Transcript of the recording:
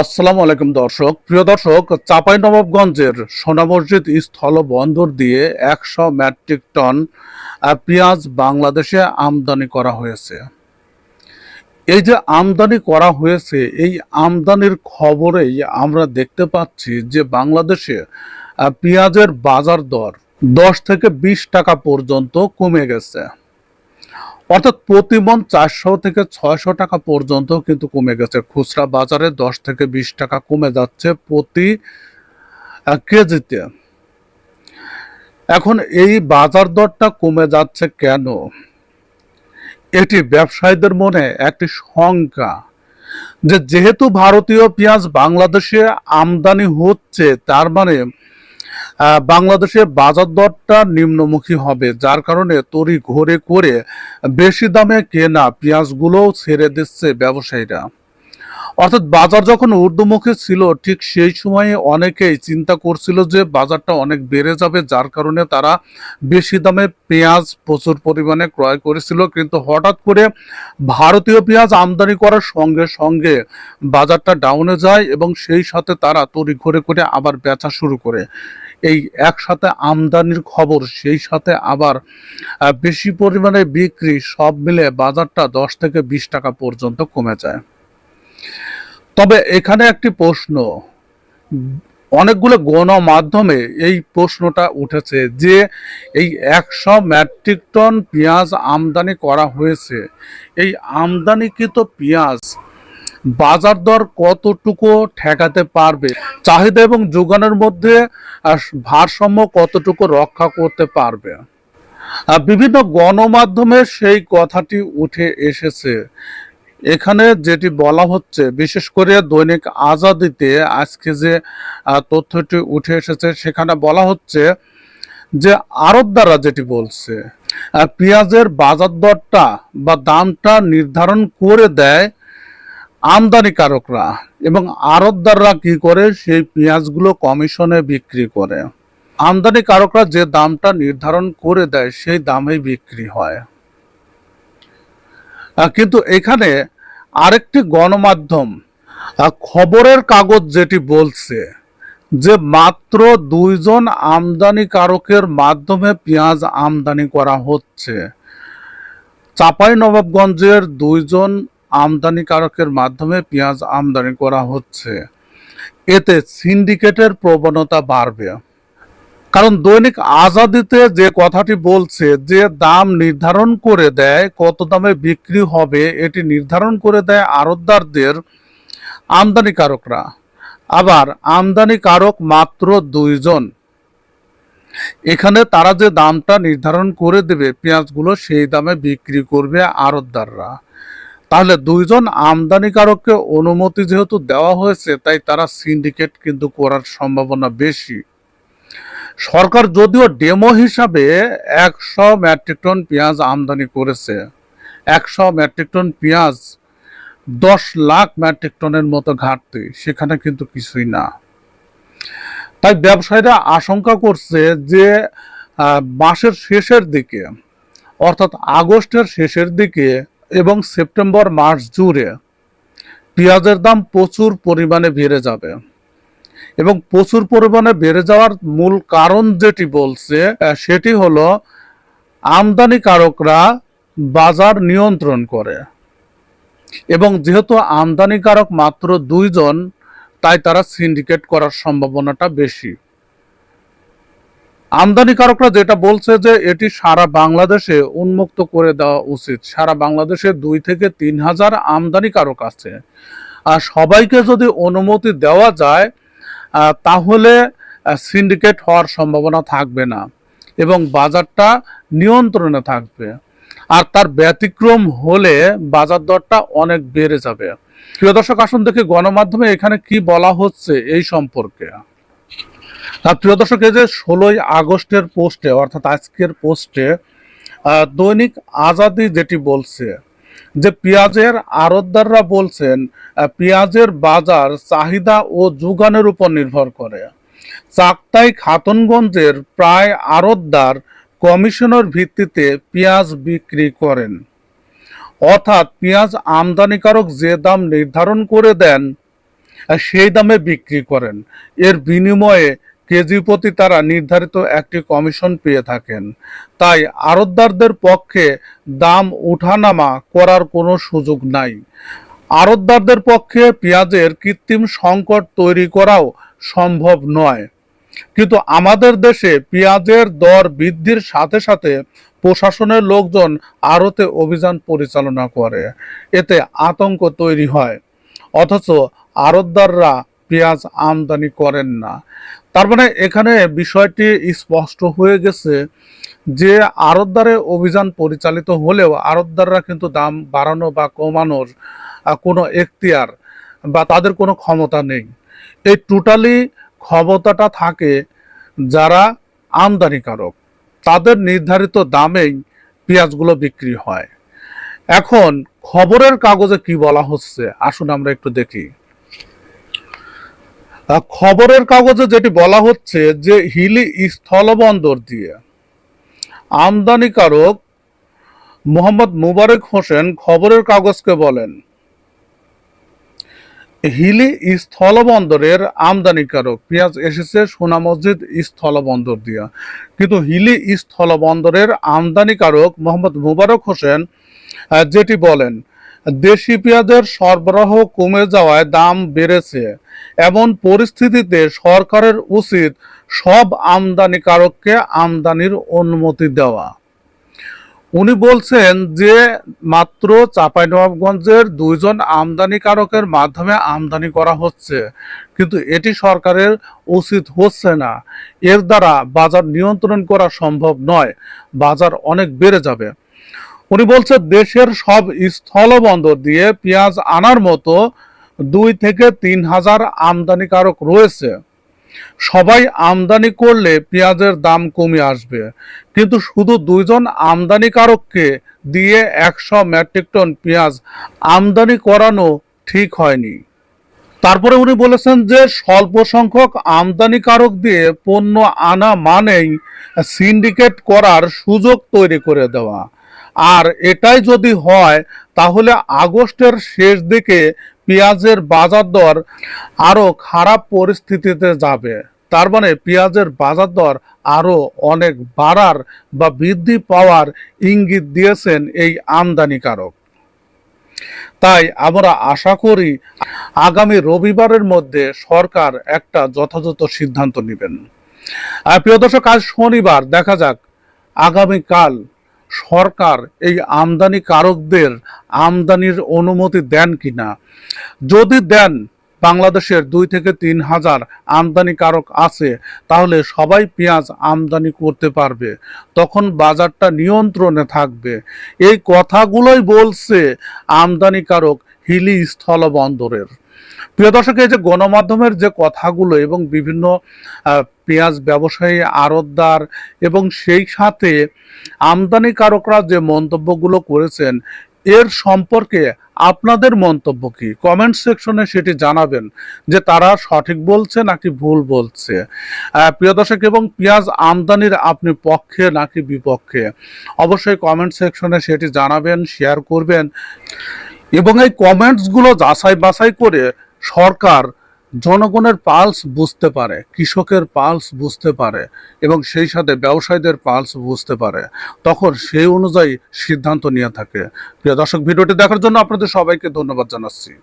আসসালামু আলাইকুম দর্শক। প্রিয় দর্শক চাপাই নবাবগঞ্জের সোনা মসজিদ স্থল বন্দর দিয়ে একশো মেট্রিক টন পেঁয়াজ বাংলাদেশে আমদানি করা হয়েছে। এই যে আমদানি করা হয়েছে, এই আমদানির খবরেই আমরা দেখতে পাচ্ছি যে বাংলাদেশে পেঁয়াজের বাজার দর দশ থেকে বিশ টাকা পর্যন্ত কমে গেছে। অর্থাৎ প্রতি মন চারশো থেকে ছয়শো টাকা পর্যন্ত কিন্তু কমে গেছে। খুচরা বাজারে দশ থেকে বিশ টাকা কমে যাচ্ছে প্রতি কেজিতে। এখন এই বাজার দরটা কমে যাচ্ছে কেন? এটি ব্যবসায়ীদের মনে একটি শঙ্কা যে যেহেতু ভারতীয় পেঁয়াজ বাংলাদেশে আমদানি হচ্ছে, তার মানে বাংলাদেশে বাজার দরটা নিম্নমুখী হবে, যার কারণে তরি ঘরে করে বেশি দামে কেনা পেঁয়াজগুলোও ছেড়ে দিচ্ছে ব্যবসায়ীরা। অর্থাৎ বাজার যখন ঊর্ধ্বমুখী ছিল, ঠিক সেই সময়ে অনেকেই চিন্তা করছিল যে বাজারটা অনেক বেড়ে যাবে, যার কারণে তারা বেশি দামে পেঁয়াজ প্রচুর পরিমাণে ক্রয় করেছিল। কিন্তু হঠাৎ করে ভারতীয় পেঁয়াজ আমদানি করার সঙ্গে সঙ্গে বাজারটা ডাউনে যায় এবং সেই সাথে তারা তড়ি ঘরে করে আবার বেচা শুরু করে। এই একসাথে আমদানির খবর, সেই সাথে আবার বেশি পরিমাণে বিক্রি, সব মিলে বাজারটা দশ থেকে বিশ টাকা পর্যন্ত কমে যায়। তবে এখানে একটি প্রশ্ন, অনেকগুলো গণমাধ্যমে এই প্রশ্নটা উঠেছে যে এই একশো মেট্রিক টন পেঁয়াজ আমদানি করা হয়েছে। এই আমদানিকৃত পেঁয়াজ বাজার দর কতটুকু ঠেকাতে পারবে? চাহিদা এবং যোগানের মধ্যে ভারসাম্য কতটুকু রক্ষা করতে পারবে? বিভিন্ন গণমাধ্যমে সেই কথাটি উঠে এসেছে। এখানে যেটি বলা হচ্ছে, বিশেষ করে দৈনিক আজাদিতে আজকে যে তথ্যটি উঠে এসেছে, সেখানে বলা হচ্ছে যে আরবদাররা যেটি বলছে পেঁয়াজের বাজার দরটা বা দামটা নির্ধারণ করে দেয় আমদানিকারকরা এবং আড়তদাররা কি করে? সেই পেঁয়াজগুলো কমিশনে বিক্রি করে। আমদানিকারকরা যে দামটা নির্ধারণ করে দেয়, সেই দামেই বিক্রি হয়। কিন্তু এখানে আরেকটি গণমাধ্যম খবরের কাগজ যেটি বলছে যে মাত্র দুইজন আমদানিকারকের মাধ্যমে পেঁয়াজ আমদানি করা হচ্ছে। চাপাই নবাবগঞ্জের দুইজন আমদানিকারকের মাধ্যমে পেঁয়াজ আমদানি করা হচ্ছে। এতে সিন্ডিকেটের প্রবণতা বাড়বে। কারণ দৈনিক আজাদিতে যে কথাটি বলছে যে দাম নির্ধারণ করে দেয়, কত দামে বিক্রি হবে এটি নির্ধারণ করে দেয় আড়তদারদের আমদানিকারকরা। আবার আমদানিকারক মাত্র দুইজন। এখানে তারা যে দামটা নির্ধারণ করে দেবে, পেঁয়াজগুলো সেই দামে বিক্রি করবে আড়তদাররা। তাহলে দুইজন আমদানিকারককে অনুমতি যেহেতু দেওয়া হয়েছে, তাই তারা সিন্ডিকেট কিন্তু করার সম্ভাবনা বেশি। সরকার যদিও ডেমো হিসাবে একশো মেট্রিক টন পেঁয়াজ আমদানি করেছে, একশো মেট্রিক টন পেঁয়াজ দশ লাখ মেট্রিক টনের মতো ঘাটতি, সেখানে কিন্তু কিছুই না। তাই ব্যবসায়ীরা আশঙ্কা করছে যে মাসের শেষের দিকে, অর্থাৎ আগস্টের শেষের দিকে এবং সেপ্টেম্বর মাস জুড়ে পেঁয়াজের দাম প্রচুর পরিমাণে বেড়ে যাবে। এবং প্রচুর পরিমাণে বেড়ে যাওয়ার মূল কারণ যেটি বলছে সেটি হলো আমদানিকারকরা বাজার নিয়ন্ত্রণ করে। এবং যেহেতু আমদানিকারক মাত্র দুইজন, তাই তারা সিন্ডিকেট করার সম্ভাবনাটা বেশি। আমদানিকারকরা যেটা বলছে যে এটি সারা বাংলাদেশে উন্মুক্ত করে দেওয়া উচিত। সারা বাংলাদেশে দুই থেকে তিন হাজার আমদানিকারক আছে। আর সবাইকে যদি অনুমতি দেওয়া যায় তাহলে সিন্ডিকেট হওয়ার সম্ভাবনা থাকবে না এবং বাজারটা নিয়ন্ত্রণে থাকবে। আর তার ব্যতিক্রম হলে বাজার দরটা অনেক বেড়ে যাবে। প্রিয় দর্শক, আসুন দেখি গণমাধ্যমে এখানে কি বলা হচ্ছে এই সম্পর্কে। প্রিয় দর্শক, এই যে ষোলোই আগস্টের পোস্টে, অর্থাৎ আজকের পোস্টে দৈনিক আজাদি যেটি বলছে, যে পেঁয়াজের আড়তদাররা বলছেন পেঁয়াজের বাজার চাহিদা ও যোগানের উপর নির্ভর করে। চাকতাই খাতনগঞ্জের প্রায় আড়তদার কমিশনের ভিত্তিতে পেঁয়াজ বিক্রি করেন। অর্থাৎ পেঁয়াজ আমদানিকারক যে দাম নির্ধারণ করে দেন সেই দামে বিক্রি করেন। এর বিনিময়ে কেজি প্রতি তারা নির্ধারিত একটি কমিশন পেয়ে থাকেন। তাই আড়তদারদের পক্ষে দাম উঠানামা করার কোনো সুযোগ নাই। আড়তদারদের পক্ষে পেঁয়াজের কৃত্রিম সংকট তৈরি করাও সম্ভব নয়। কিন্তু আমাদের দেশে পেঁয়াজের দর বৃদ্ধির সাথে সাথে প্রশাসনের লোকজন আড়তে অভিযান পরিচালনা করে। এতে আতঙ্ক তৈরি হয়। অথচ আড়তদাররা পেঁয়াজ আমদানি করেন না। তার মানে এখানে বিষয়টি স্পষ্ট হয়ে গেছে যে আড়তদারে অভিযান পরিচালিত হলেও আড়তদাররা কিন্তু দাম বাড়ানো বা কমানোর কোনো এখতিয়ার বা তাদের কোনো ক্ষমতা নেই। এই টোটালি ক্ষমতাটা থাকে যারা আমদানিকারক। তাদের নির্ধারিত দামেই পেঁয়াজগুলো বিক্রি হয়। এখন খবরের কাগজে কি বলা হচ্ছে? আসুন আমরা একটু দেখি। খবরের কাগজে যেটি বলা হচ্ছে যে হিলি স্থলবন্দর দিয়ে আমদানিকারক মোহাম্মদ মুবারক হোসেন খবরের কাগজকে বলেন, হিলি স্থলবন্দরের আমদানিকারক পেঁয়াজ এসেছে সোনা মসজিদ স্থলবন্দর দিয়া, কিন্তু হিলি স্থলবন্দরের আমদানিকারক মোহাম্মদ মুবারক হোসেন যেটি বলেন, দেশি পেঁয়াজের সরবরাহ কমে যাওয়ায় দাম বেড়েছে। এমন পরিস্থিতিতে সরকারের উচিত সব আমদানিকারককে আমদানির অনুমতি দেওয়া। উনি বলছেন যে মাত্র চাঁপাইনবাবগঞ্জের দুইজন আমদানিকারকের মাধ্যমে আমদানি করা হচ্ছে, কিন্তু এটি সরকারের উচিত হচ্ছে না। এর দ্বারা বাজার নিয়ন্ত্রণ করা সম্ভব নয়, বাজার অনেক বেড়ে যাবে। উনি বলছে দেশের সব স্থলবন্দর দিয়ে পেঁয়াজ আনার মতো দুই থেকে তিন হাজার আমদানিকারক রয়েছে। সবাই আমদানি করলে পেঁয়াজের দাম কমে আসবে। কিন্তু শুধু দুইজন আমদানিকারককে দিয়ে একশো মেট্রিক টন পেঁয়াজ আমদানি করানো ঠিক হয়নি। তারপরে উনি বলেছেন যে স্বল্প সংখ্যক আমদানিকারক দিয়ে পণ্য আনা মানেই সিন্ডিকেট করার সুযোগ তৈরি করে দেওয়া। আর এটাই যদি হয়, তাহলে আগস্টের শেষ দিকে পেঁয়াজের বাজার দর আরও খারাপ পরিস্থিতিতে যাবে। তার মানে পেঁয়াজের বাজার দর আরও অনেক বাড়ার বা বৃদ্ধি পাওয়ার ইঙ্গিত দিয়েছেন এই আমদানিকারক। তাই আমরা আশা করি আগামী রবিবারের মধ্যে সরকার একটা যথাযথ সিদ্ধান্ত নেবেন। প্রিয় দর্শক, আজ শনিবার, দেখা যাক আগামীকাল সরকার এই আমদানিকারকদের আমদানির অনুমতি দেন কিনা? যদি দেন, বাংলাদেশের দুই থেকে তিন হাজার আমদানিকারক আছে, তাহলে সবাই পেঁয়াজ আমদানি করতে পারবে। তখন বাজারটা নিয়ন্ত্রণে থাকবে। এই কথাগুলোই বলছে আমদানিকারক হিলি স্থলবন্দরের। প্রিয় দর্শক, এই যে গণমাধ্যমের যে কথাগুলো এবং বিভিন্ন পেঁয়াজ ব্যবসায়ী, আড়তদার এবং সেই সাথে আমদানিকারকরা যে মন্তব্যগুলো করেছেন, এর সম্পর্কে আপনাদের মন্তব্য কি? কমেন্ট সেকশনে সেটি জানাবেন যে তারা সঠিক বলছে নাকি ভুল বলছে। প্রিয় দর্শক, এবং পেঁয়াজ আমদানির আপনি পক্ষে নাকি বিপক্ষে? অবশ্যই কমেন্ট সেকশনে সেটি জানাবেন, শেয়ার করবেন এবং এই কমেন্টসগুলো যাচাই বাছাই করে সরকার জনগণের পালস বুঝতে পারে, কৃষকের পালস বুঝতে পারে এবং সেই সাথে ব্যবসায়ীদের পালস বুঝতে পারে। তখন সেই অনুযায়ী সিদ্ধান্ত নিয়ে থাকে। প্রিয় দর্শক, ভিডিওটি দেখার জন্য আপনাদের সবাইকে ধন্যবাদ জানাচ্ছি।